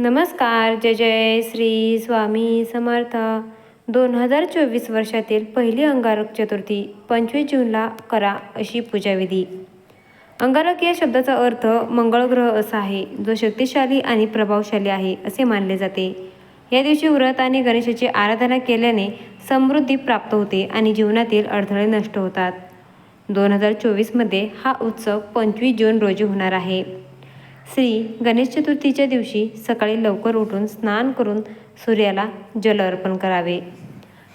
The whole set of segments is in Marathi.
नमस्कार जय जय श्री स्वामी समर्थ. दोन हजार चोवीस वर्षातील पहिली अंगारक चतुर्थी पंचवीस जूनला करा अशी पूजाविधी. अंगारक या शब्दाचा अर्थ मंगळग्रह असा आहे जो शक्तिशाली आणि प्रभावशाली आहे असे मानले जाते. या दिवशी व्रत आणि गणेशाची आराधना केल्याने समृद्धी प्राप्त होते आणि जीवनातील अडथळे नष्ट होतात. दोन हजार चोवीसमध्ये हा उत्सव पंचवीस जून रोजी होणार आहे. श्री गणेश चतुर्थीच्या दिवशी सकाळी लवकर उठून स्नान करून सूर्याला जल अर्पण करावे.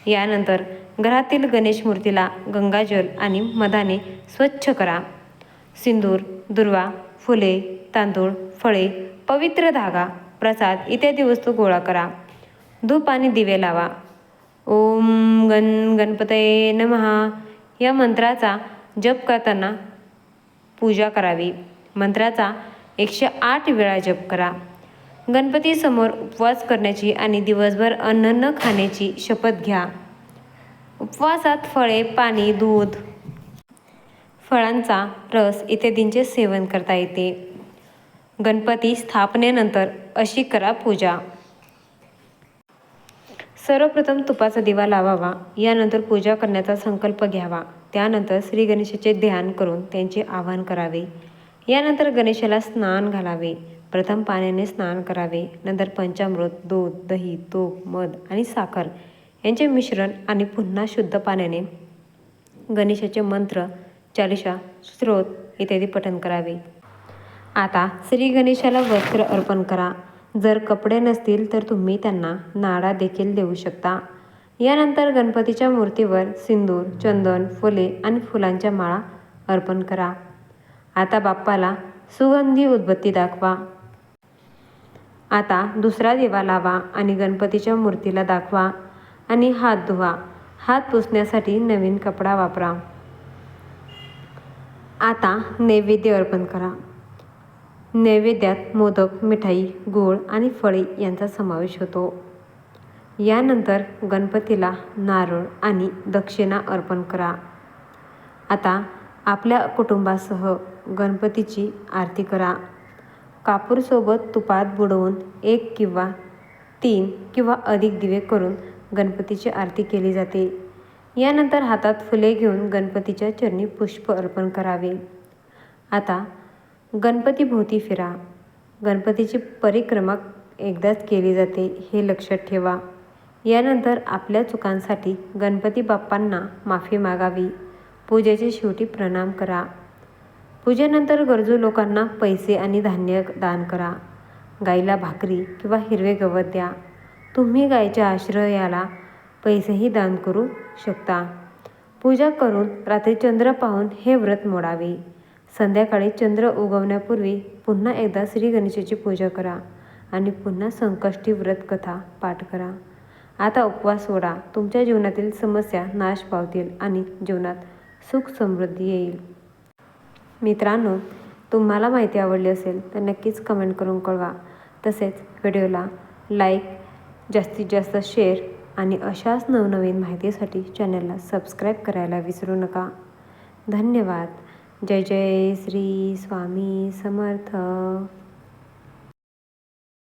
यानंतर घरातील गणेश मूर्तीला गंगाजल आणि मधाने स्वच्छ करा. सिंदूर दुर्वा फुले तांदूळ फळे पवित्र धागा प्रसाद इत्यादी वस्तू गोळा करा. धूप आणि दिवे लावा. ओम गण गणपतये नमहा या मंत्राचा जप करताना पूजा करावी. मंत्राचा एकशे आठ वेळा जप करा. गणपतीसमोर उपवास करण्याची आणि दिवसभर अन्न न खाण्याची शपथ घ्या. उपवासात फळे पाणी दूध फळांचा रस इत्यादींचे सेवन करता येते. गणपती स्थापनेनंतर अशी करा पूजा. सर्वप्रथम तुपाचा दिवा लावावा. यानंतर पूजा करण्याचा संकल्प घ्यावा. त्यानंतर श्री गणेशाचे ध्यान करून त्यांचे आवाहन करावे. यानंतर गणेशाला स्नान घालावे. प्रथम पाण्याने स्नान करावे. नंतर पंचामृत दूध दही तूप मध आणि साखर यांचे मिश्रण आणि पुन्हा शुद्ध पाण्याने गणेशाचे मंत्र चालिशा स्त्रोत इत्यादी पठण करावे. आता श्री गणेशाला वस्त्र अर्पण करा. जर कपडे नसतील तर तुम्ही त्यांना नाडा देखील देऊ शकता. यानंतर गणपतीच्या मूर्तीवर सिंदूर चंदन फुले आणि फुलांच्या माळा अर्पण करा. आता बाप्पाला सुगंधी उदबत्ती दाखवा. आता दुसरा दिवा लावा आणि गणपतीच्या मूर्तीला दाखवा आणि हात धुवा. हात पुसण्यासाठी नवीन कपडा वापरा. आता नैवेद्य अर्पण करा. नैवेद्यात मोदक मिठाई गूळ आणि फळे यांचा समावेश होतो. यानंतर गणपतीला नारळ आणि दक्षिणा अर्पण करा. आता आपल्या कुटुंबासह गणपतीची आरती करा. कापूरसोबत तुपात बुडवून एक किंवा तीन किंवा अधिक दिवे करून गणपतीची आरती केली जाते. यानंतर हातात फुले घेऊन गणपतीच्या चरणी पुष्प अर्पण करावे. आता गणपतीभोवती फिरा. गणपतीची परिक्रमा एकदाच केली जाते हे लक्षात ठेवा. यानंतर आपल्या चुकांसाठी गणपती बाप्पांना माफी मागावी. पूजेचे शेवटी प्रणाम करा. पूजेनंतर गरजू लोकांना पैसे आणि धान्य दान करा. गाईला भाकरी किंवा हिरवे गवत द्या. तुम्ही गायच्या आश्रयाला पैसेही दान करू शकता. पूजा करून रात्री चंद्र पाहून हे व्रत मोडावे. संध्याकाळी चंद्र उगवण्यापूर्वी पुन्हा एकदा श्री गणेशाची पूजा करा आणि पुन्हा संकष्टी व्रत कथा पाठ करा. आता उपवास सोडा. तुमच्या जीवनातील समस्या नाश पावतील आणि जीवनात सुख समृद्धी येईल. मित्रांनो तुम्हाला माहिती आवडली असेल तर नक्कीच कमेंट करून कळवा. तसेच व्हिडिओला लाईक जास्तीत जास्त शेअर आणि अशाच नवनवीन माहितीसाठी चॅनलला सबस्क्राईब करायला विसरू नका. धन्यवाद. जय जय श्री स्वामी समर्थ.